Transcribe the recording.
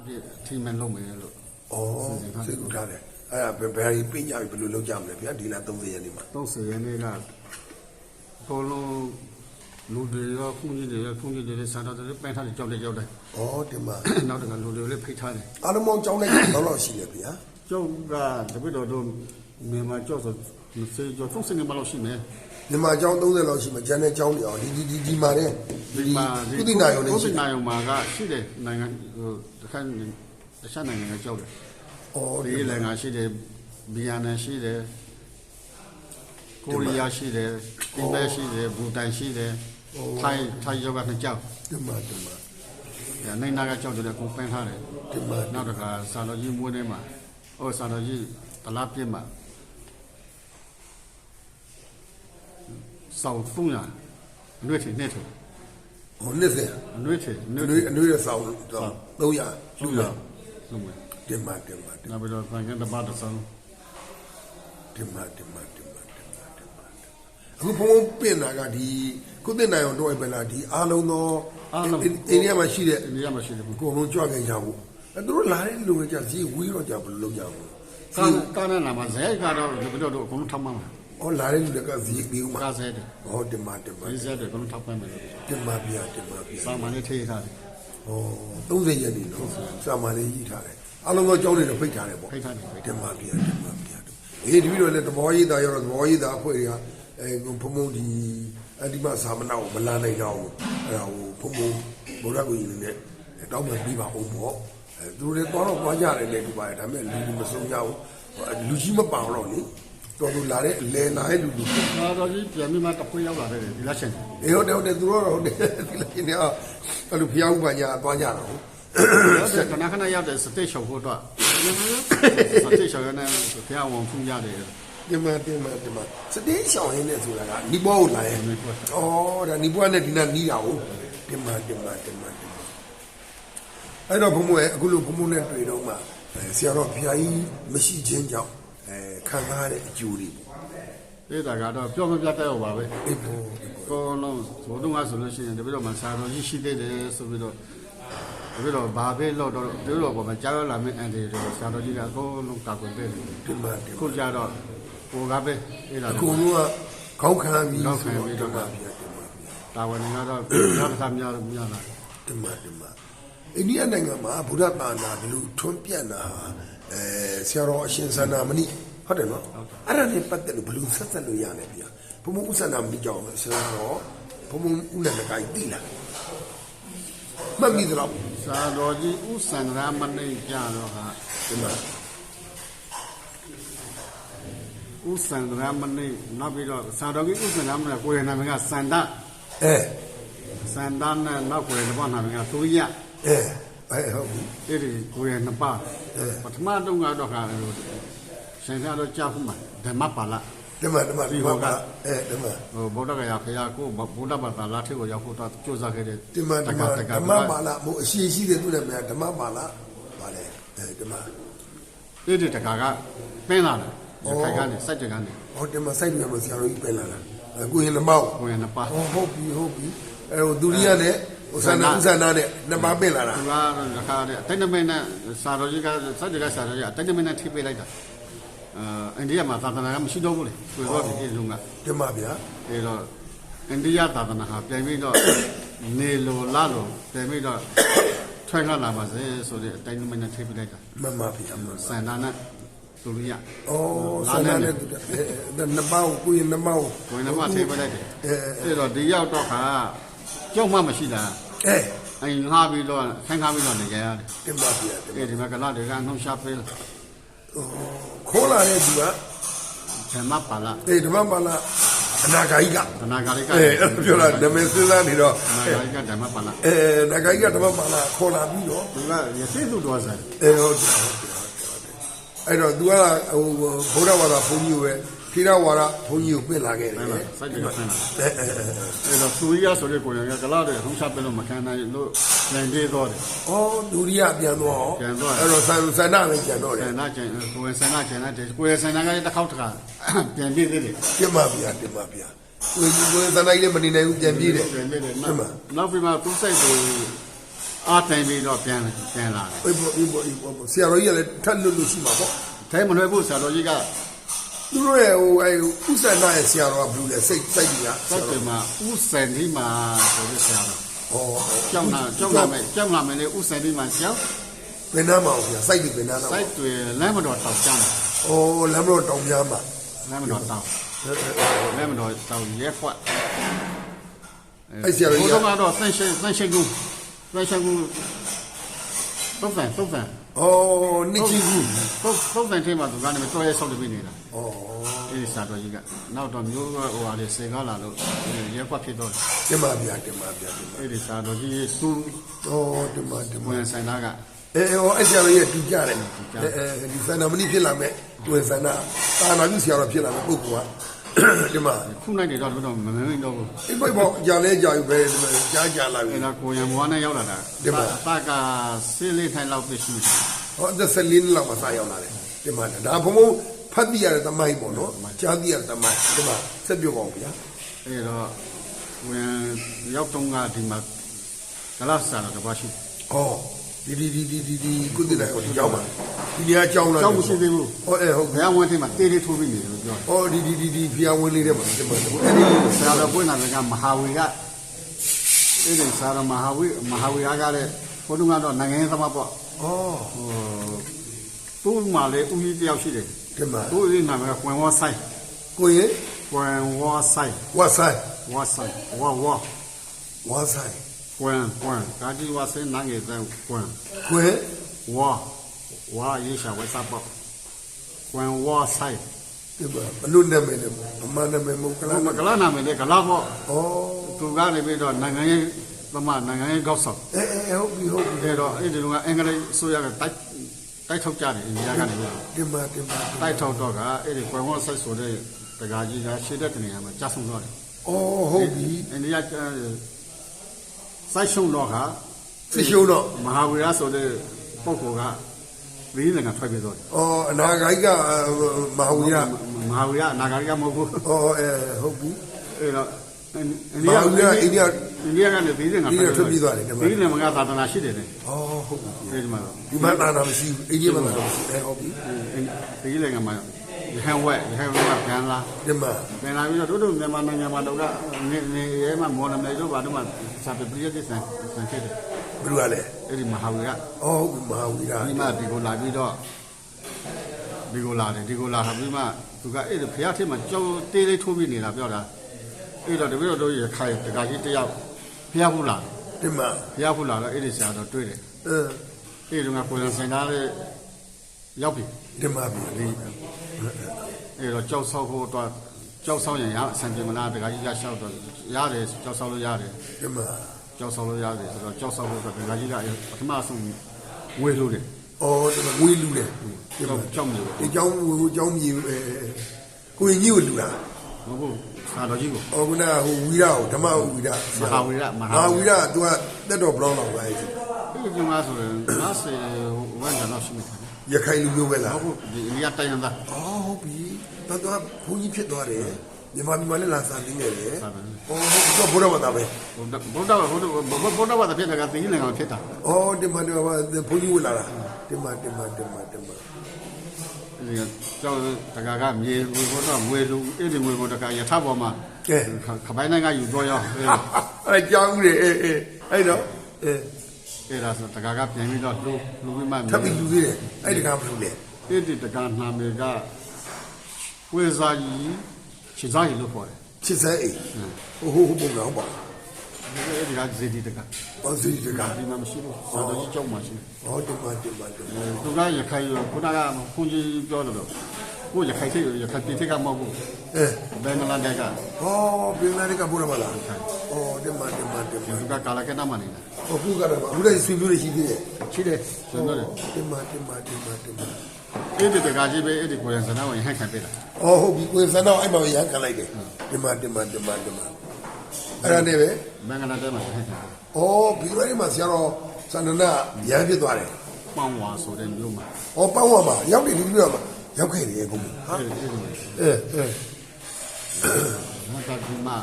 အပြည့်အထိမှန်လုပ်မယ်လို့ဩစိတ်ကူထားတယ်အဲ့ဒါဘယ်ဘယ်ပညာဘယ်လိုလုပ်ကြမလဲဗျာဒီလ30ရက်နေ့မှာ30ရက်နေ့ကအကုန်လုံးလူတွေရောခုကြီးတွေရောခုကြီးတွေလည်းစားတော့တယ်ပန်းထားတယ်ကြောက်တယ်ကြောက်တယ်ဩတင်ပါနောက်တကလူတွေလည်းဖိတ်ထားတယ်အားလုံးပေါင်းကြောင်းလိုက်ဘယ်လောက်ရှိလဲဗျာကျောက်ကတပိတော်တို့ မြန်မာကျောက်ဆိုစေကျော်30နေမလို့ရှိမယ်မြန်မာကြောင်း30လောက်ရှိမှကျန်တဲ့ကြောင်းတွေအောင်ဒီဒီဒီဒီမှာတဲ့ဒီမှာကုသနာရုံနဲ့ကုသရှိနာရုံမှာကရှိတယ်နိုင်ငံဟိုတခါတခြားနိုင်ငံကကြောက်တယ်ဩဒီနိုင်ငံရှိတယ်ဗီယက်နမ်ရှိတယ်ကိုရီးယားရှိတယ်အိန္ဒိယရှိတယ်ဘူတန်ရှိတယ်ထိုင်းထိုင်းယောဂနှစ်ကြောက်တင်ပါတင်ပါ။နိုင်နာကကြောက်တယ်ကိုပန်းထားတယ်တင်ပါ။နောက်တစ်ခါဆာတော်ကြီးမွေးနေမှာဟိုဆာတော်ကြီးတလားပြစ်မှာ စောက်ဖုံးရအနှွေးထည်နဲ့ထည်ဟိုနှစ်စင်အနှွေးထည်အနှွေးအထနွေးည်အနွေးရဆောင်တော့300လူရလူရလုံးမယ်တင်ပါတင်ပါတင်နောက်ပြီးတော့ဗန်ကန်တပတ်တစ်စုံတင်ပါတင်ပါတင်ပါတင်ပါတင်ပါအခုဘုံဘုံပြင်တာကဒီကုသနာရုံတော့ပဲလားဒီအားလုံးသောအိန္ဒိယမှာရှိတဲ့အိန္ဒိယမှာရှိတယ်ဘူးကိုယ်လုံးကြွခဲ့ကြဘူးအဲသူတို့လာတဲ့လူတွေကြဈေးဝေးတော့ကြဘယ်လိုလုပ်ကြဘူး။ကာကာနဲ့နာမှာဇဲကတော့ဒီပြီးတော့အကုန်လုံးထောက်မှန်းမှာ ဟောလာတဲ့လူတွေကဈေးပေးဦး။မှာကာဇဲတယ်ဟောတင်ပါတင်ပါ။ဒီဇဲတယ်အကုန်လုံးထောက်မှန်းမယ်လို့တင်ပါဗျာတင်ပါဗျာစာမန်လေးထိထားတယ်ဟော30ရက်နေတော့စာမလေးကြီးထားတယ်အားလုံးသောကြောင်းတွေတော့ဖိတ်ထားတယ်ပေါ့ဖိတ်ထားတယ်ဖိတ်တင်ပါဗျာတင်ပါဗျာအေးဒီပြီးတော့လည်းသဘောရေးသားရောသဘောရေးသားအဖွဲ့တွေကအဲဘုံဘုံဒီအဒီမသာမနာကိုမလာနိုင်တော့ဘူးအဲ့ဒါဟိုဘုံဘုံဗုဒ္ဓကိုကြီးနဲ့တောင်းပန်ပြီးပါအောင်ပေါ့အဲသူတို့လည်းတော့တော့ကြရတယ်လေဒီပါတယ်ဒါပေမဲ့လူလူမဆုံးကြဘူးလူကြီးမပါတော့လေ တော်သူလာတဲ့အလဲလာတဲ့လူလူ။စာတော်ကြီးပြန်ပြီးမှတခွေးရောက်လာတယ်ဒီလက်ချင်းအေးဟုတ်တယ်ဟုတ်တယ်သူတို့တော့ဟုတ်တယ်ဒီလိုနေအောင်အဲ့လိုဖျောင်းပညာသွားကြတော့ဟုတ်တယ်ခဏခဏရောက်တယ်စတေးရှောက်ဖို့တော့စတေးရှောက်ရနေဖျားဝန်ဖူးရတယ်ဒီမှာဒီမှာဒီမှာစတေးရှောင်းရင်းနဲ့ဆိုတာကနီဘောကိုလာရဲ့ဩဒါနီဘောနဲ့ဒီနာနီးတာကိုဒီမှာဒီမှာဒီမှာဒီမှာအဲ့တော့ဘုံမရဲ့အခုလိုဘုံမနဲ့တွေ့တော့မှဆရာတော်ဘုရားကြီးမရှိခြင်းကြောင့် အဲခံစားရတဲ့အကျိုးတွေပေါ့။အဲ့ဒါကတော့ပြောမပြတ်တဲ့ဟောပါပဲအေးဘော။ကောလုံးဘုံတော့ဆိုလို့ရှိရင်တပည့်တော်မှာစာတော်ကြီးရှိသေးတယ်ဆိုပြီးတော့တပည့်တော်ဘာပဲလို့တော့တပည့်တော်ပေါ်မှာကြားရလာမယ့်အန်ဒီတွေစာတော်ကြီးကအကုန်လုံးကာကွယ်ပေးတယ်ဒီမှာဒီ။ခုကြတော့ဟိုကပဲအဲ့ဒါအကုန်လုံးကခေါင်းခံပြီးခေါင်းခံပြီးတော့ဒီမှာဗျာဒီမှာတာဝန်တွေကတော့နောက်တစ်ခါများများလာဒီမှာဒီမှာအိန္ဒိယနိုင်ငံမှာဗုဒ္ဓဘာသာဘယ်လိုထွန်းပြန့်တာ အဲဆရာတော်အရှင်သန္နာမဏိဟုတ်တယ်နော်အဲ့ဒါနဲ့ပတ်သက်လို့ဘယ်လိုဆက်ဆက်လို့ရလဲဗျာဘုံဘုံဥစ္စာနာမဏိကြောင့်ဆရာတော်ဘုံဘုံဥနဲ့လည်းကိုင်းတိလားမမီတော့စာတော်ကြီးဥစံရမဏိကြတော့ဟာဒီမှာဥစံရမဏိနောက်ပြီးတော့စာတော်ကြီးဥစံရမဏိကိုယ်ရနာမည်ကစန္ဒအဲစန္ဒနဲ့နောက်ကိုယ်ရနှစ်ပါးနာမည်ကသူရအဲအဲ ဟုတ်ပြီအဲ့ဒီကိုယ်ရနှစ်ပါးပထမတုန်းကတော့ခါရှင်သာတော့ကြောက်မှဓမ္မပါဠိဒီမှာဒီမှာဒီမှာအဲဒီမှာဟိုဗုဒ္ဓဂယာဖရာကိုဗုဒ္ဓဘာသာလာထေကိုရောက်ဖို့တော့ကြိုးစားခဲ့တဲ့ဒီမှာဒီမှာတက္ကဓမ္မပါဠိမို့အရှိရှိတဲ့သူလည်းမရဓမ္မပါဠိပါလေအဲဒီမှာအဲ့ဒီတက္ကကပင်းလာတယ်ရခိုင်ကနေစိုက်ကြကနေဟောဒီမှာစိုက်ပြရမဆရာတော်ကြီးပဲလာလားကိုရင်လမောက်ကိုယ်ရနှစ်ပါးဟောဟုတ်ပြီဟုတ်ပြီအဲဟိုဒုရိယနဲ့ ဥစ္စာနာဥစ္စာနာနဲ့နှစ်ပါးပင့်လာတာသူကတော့တခါတည်းအတိုင်းတမင်းနဲ့စာတော်ကြီးကစိုက်ကြကစာတော်ကြီးအတိုင်းတမင်းနဲ့ထိပေးလိုက်တာအာအိန္ဒိယမှာသာသနာကမရှိတော့ဘူးလေဆိုတော့ဒီအလုံးကဒီမှာဗျာအဲတော့အိန္ဒိယသာသနာဟာပြန်ပြီးတော့နေလိုလာလိုပြန်ပြီးတော့ထွက်လာလာပါစေဆိုတဲ့အတိုင်းတမင်းနဲ့ထိပေးလိုက်တာမမဗျာမစန္ဒာနဲ့သူရိယဩဆန္ဒနဲ့တူတယ်အဲနှစ်ပါးကိုရင်နှစ်ပါးကိုကိုယ်နမထိပေးလိုက်တယ်အဲအဲတော့ဒီရောက်တော့ခါ ကြောက်မှမရှိတာအဲအရင်ငှားပြီးတော့ခိုင်းခါပြီးတော့နေကြရတယ်ဒီမှာဗျာအဲဒီမှာကလာတွေကနှုတ်ရှာပေးတယ်ခေါ်လာတဲ့သူကဓမ္မပါဠိအေးဓမ္မပါဠိအနာဂါယိကသနာဂါလိကအဲပြောလာဓမ္မစဉ်းစားနေတော့သနာဂါလိကဓမ္မပါဠိအဲနာဂါယိကဓမ္မပါဠိခေါ်လာပြီးတော့သူကရသိသူတော်ဆိုင်အဲဟုတ်တယ်ဟုတ်တယ်အဲ့တော့ तू ကဟိုဗုဒ္ဓဘာသာဘုန်းကြီးကိုပဲ ခိရဝါဒဘုန်းကြီးကိုပြင်လာခဲ့တယ်ဟုတ်လားစိုက်ကြဆန်းလာအဲအဲအဲအဲတော့သူရိယဆိုတဲ့ကိုယ်ရကလာတွေနှုတ်ရှာပေးလို့မခံနိုင်လို့ပြန်ပြေးတော့တယ်ဩဒုရိယပြန်သွားအောင်ပြန်သွားအဲ့တော့ဆန္ဆန္ဒပဲကျန်တော့တယ်ဆန္ဒကျန်ကိုယ်ဆန္ဒကျန်တဲ့ကိုယ်ဆန္ဒကလည်းတစ်ခေါက်တစ်ခါပြန်ပြေးသေးတယ်ပြင်ပါဗျာပြင်ပါဗျာကိုယ်ကိုယ်သန္တာကြီးလည်းမနေနိုင်ဘူးပြန်ပြေးတယ်ပြန်ပြေးတယ်ပြင်ပါနောက်ပြီးမှသူစိတ်ကိုအားတိုင်ပြီးတော့ပြန်ပြန်လာတယ်အေးပေါ့အေးပေါ့အေးပေါ့ပေါ့ဆရာတော်ကြီးကလည်းထပ်လွတ်လို့ရှိမှာပေါ့။ထဲမလွယ်ဘူးဆရာတော်ကြီးက သူတို့ရဲ့ဟိုအဲဥစ္စာနာရဲ့ဆရာတော်ကဘယ်လိုလဲစိတ်စိတ်ကြီးကစက်တယ်မှာဥစံဒီမှာဆိုတဲ့ဆရာတော်ဟောကျောင်းနာကျောင်းနာမယ်ကျောင်းနာမယ်လေဥစံဒီမှာကျောင်းဘယ်နာမှာအောင်ဆရာစိုက်ပြီးဘယ်နာနာစိုက်တွေလမ်းမတော်တောက်ကျောင်းဩလမ်းမတော်တောင်များမှာလမ်းမတော်တောက်လမ်းမတော်တောက်ရဲခွက်အဲ့ဆရာတော်ဘုကြီးကရားကတော့သန့်ရှင်းသန့်ရှင်းကူသန့်ရှင်းကူသုံးဖန်သုံးဖန် ဩနှစ်ကြီးကြီးသုံးသုံးဖန်ထဲမှာသူကနေတော့ရဲဆောက်ပြီးနေတာဩအဲဒီဆရာတော်ကြီးကနောက်တော့မျိုးဟိုဟာလေစေကားလာလို့ရဲခွက်ဖြစ်တော့တင်ပါဗျာတင်ပါဗျာတင်ပါအဲဒီဆရာတော်ကြီးသူဩတင်ပါတင်ပါဝင်ဆိုင်သားကအဲဟောအဲ့ဆရာတော်ကြီးကတူကြတယ်အဲအဲဒီစန္ဒမဏိဖြစ်လာမဲ့တွင်စန္ဒတာနာကြီးဆရာတော်ဖြစ်လာမဲ့ပုဂ္ဂိုလ်က ဒီမှာခုနိုင်တယ်တော့လို့တော့မမင်းမင်းတော့ဘူးဒီဘက်ပေါ့ကြာလဲကြာပြီပဲဒီမှာကြာကြာလာပြီအဲ့ဒါကိုရံဘွားနဲ့ရောက်လာတာဒီမှာတာကဆေးလေးထိုင်လောက်ပြရှိတယ်ဟောသက်ဆက်လေးနှစ်လောက်မှစရောက်လာတယ်ဒီမှာဒါဘုံဘုံဖတ်ပြရတဲ့တမိုင်းပေါ့နော်ကြားပြရတဲ့တမိုင်းဒီမှာဆက်ပြောပါဦးဗျာအဲ့တော့ဝင်ရောက်တော့ကဒီမှာဂလာဆာတော့တပါရှိဟောဒီဒီဒီဒီဒီဒီကုသလိုက်ဟောဒီကြောင်းပါ ဒီနေရာကြောင်းလာကြောက်မရှိသေးဘူးဟောအဲဟုတ်ဘုရားဝန်ထဲမှာတေးလေးထိုးပြီးနေတယ်လို့ပြောဟောဒီဒီဒီဒီဖျားဝင်လေးတဲ့မှာဒီမှာအဲ့ဒီဆရာတော်ပွင့်လာတဲ့ကမဟာဝီကအဲ့ဒီဆရာတော်မဟာဝီမဟာဝီကလည်းဘုဒ္ဓကတော့နိုင်ငံရေးသမားပေါ့ဩဟိုသူ့မှာလေဦးကြီးတယောက်ရှိတယ်ဒီမှာသူ့ရဲ့နာမည်ကကွန်ဝါဆိုင်ကိုရင်ကွန်ဝါဆိုင်ဝတ်ဆိုင်ဝါဆိုင်ဝါဝါဝါဆိုင်ကွန်ကွန်ကာကြီးဝါဆိုင်နာငယ်တဲ့ကွန်ကိုရင်ဝါ ဝါရေးရှာဝဲစားပေါ့ကွန်ဝါဆိုင်ဒီမှာဘလို့နာမည်လဲမမနာမည်မဟုတ်ကကလားလာမကလာနာမည်လေကလာပေါ့ဩသူကနေပြီးတော့နိုင်ငံရေးသမနိုင်ငံရေးကောက်ဆောင်အဲအဲဟုတ်ပြီဟုတ်ပြီအဲ့တော့အဲ့ဒီလိုကအင်္ဂလိပ်ဆိုရကတိုက်တိုက်ထုတ်ကြတယ်အိန္ဒိယကနေပြီးတော့ဒီမှာဒီမှာတိုက်ထုတ်တော့ကအဲ့ဒီကွန်ဝါဆိုင်ဆိုတဲ့တကာကြီးကရှေ့တဲ့နေရာမှာကြာဆုံးတော့တယ်ဩဟုတ်ပြီအိန္ဒိယစိုက်ရှုံတော့ကဖစ်ရှုံတော့မဟာဝီရဆိုတဲ့ပုဂ္ဂိုလ်က ဒီနိုင်ငံထွက်ပြေးတော့တယ်ဩအနာဂိုင်းကမဟာဝီရမဟာဝီရနာဂရိကမဟုတ်ဘူးဩအဲဟုတ်ပြီအဲ့တော့အိန္မဟာဝီရအိန္ဒိယအိန္ဒိယကနေဒီနိုင်ငံဒီကထွက်ပြေးသွားတယ်ဒီမှာဒီနိုင်ငံကသာသနာရှိတယ်လေဩဟုတ်ပြီအဲ့ဒီမှာတော့ဒီမှာနာနာမရှိဘူးအိန္ဒိယမှာနာနာမရှိအဲဟုတ်ပြီဒီနိုင်ငံမှာရဟန်းဝက်ရဟန်းဝက်ကပြန်လာဒီမှာပြန်လာပြီးတော့တို့တို့မြန်မာနိုင်ငံမှာတော့ကနေနေရဲမှာမော်နမယ်တို့ဘာတို့မှစာပေပရိယတ်ဆန်ဆန်ခဲ့တယ် ဘယ်လိုလဲအဲ့ဒီမဟာဝီရဩဟုတ်ပြီမဟာဝီရဒီမှာဒီကိုလာပြီးတော့ဒီကိုလာတယ်ဒီကိုလာဟာပြီးမှသူကအဲ့ဒီဖះထက်မှာကြောတေးလေးထိုးပြီးနေတာပြောတာအဲ့တော့တပည့်တော်တို့ရခိုင်တကကြီးတယောက်ဖះဘူးလာဒီမှာဖះဘူးလာတော့အဲ့ဒီဆရာတော်တွေ့တယ်အဲအဲ့ဒီကကိုယ်စင်သားလေးရောက်ပြီဒီမှာပြီဒီအဲ့တော့ကြောက်ဆောက်ဖို့တော့ကြောက်ဆောက်ရင်ရအဆင်ပြေမလားတကကြီးရလျှောက်တော့ရတယ်ကြောက်ဆောက်လို့ရတယ်ဒီမှာ ကြောက်ဆောင်လို့ရတယ်ဆိုတော့ကြောက်ဆောင်လို့ဆိုတော့ဗန်ကြီးကပထမဆုံးဝေးလို့တယ်။အော်ဒါဝေးလူတယ်။ကြောက်ကြောက်မျိုး။အကြောင်းဟိုအကြောင်းမြေအဲကိုရင်ကြီးကိုလူတာ။မဟုတ်ဘူး။ဟာတော်ကြီးကို။အော်ကနဟိုဝီရကိုဓမ္မဝီရမဟာဝီရမဟာဝီရကသူကတက်တော်ဘလောင်းလောက်ပဲ။ဒီကမှာဆိုရင်90ဝမ်ကတော့ရှိနေတာ။ရခိုင်လူမျိုးပဲလား။ဟုတ်ဘူး။ဒီအမြတ်တိုင်းရန်သား။အော်ဟုတ်ပြီ။တော်တော်ဘုန်းကြီးဖြစ်သွားတယ်။ မြန်မာပြည်မှာလည်းလာစာသင်ခဲ့တယ်ဟိုတော့ဘုရားဘာသာပဲဘုရားဘာသာဘုရားဘာသာဖြစ်တာကသင်္ကြီးလင်္ကာဖြစ်တာအော်ဒီမှာဒီမှာဘုန်းကြီးဝင်လာတာဒီမှာဒီမှာဒီမှာဒီမှာဒီကကျောင်းတက္ကကမြေဝင်ဖို့တော့ငွေလူအဲ့ဒီငွေကိုတက္ကယထပေါ်မှာကဲခပိုင်းနိုင်ကယူတော့ရောအဲ့ကျောင်းကြီးအေးအေးအဲ့တော့အေးအဲ့ဒါဆိုတက္ကကပြန်ပြီးတော့လှူလှူပြီးမှထပ်ပြီးယူသေးတယ်အဲ့တက္ကမလှူလေအဲ့ဒီတက္ကနာမေကဝေစာကြီး ခြေစားကြီးလို့ခေါ်တယ်ချစ်စဲအိမ်ဟိုဟိုဟိုပုံတော့ပေါ့အဲ့ဒီကဇေဒီတကဘာစီတကဒီမှာမရှိဘူးစာတော်ကြီးကျောင်းမှာရှိတယ်ဟောဒီမှာဒီမှာဒီမှာသူကရခိုင်ခုနကဘုန်းကြီးပြောတယ်လို့ကိုရခိုင်စိတ်ရခိုင်ပြည်ထက်ကမဟုတ်ဘူးအဲဘယ်မလာတဲ့ကဟောပြင်လာတဲ့ကဘုရားမလားဟောဒီမှာဒီမှာဒီမှာသူကကာလာကနာမနေတာဟောခုကတော့အခုလည်းဆွေမျိုးတွေရှိသေးတယ်ရှိတယ်ကျွန်တော်လည်းဒီမှာဒီမှာဒီမှာဒီမှာ အဲ့ဒီတကကြီးပဲအဲ့ဒီကိုရစနာဝင်ဟန်ခံပေးတာ။အော်ဟုတ်ပြီကိုယ်စံတော့အဲ့မှာရန်ခံလိုက်တယ်။ဒီမှာဒီမှာဒီမှာဒီမှာအဲ့ဒါနဲ့ပဲဘင်္ဂလားဒေ့ရှ်မှာဟန်ခံ။အော်ဘီရိုရီမှာဆရာတော်စန္ဒနာရန်ဖြစ်သွားတယ်ပေါင်းဝါဆိုတဲ့မျိုးမှာ။အော်ပေါင်းဝမှာရောက်တယ်ဒီလိုမှာရောက်ခဲ့တယ်ကွာ။ဟာအဲ့ဒီအဲ့ဒီအဲအဲငါကဒီမှာ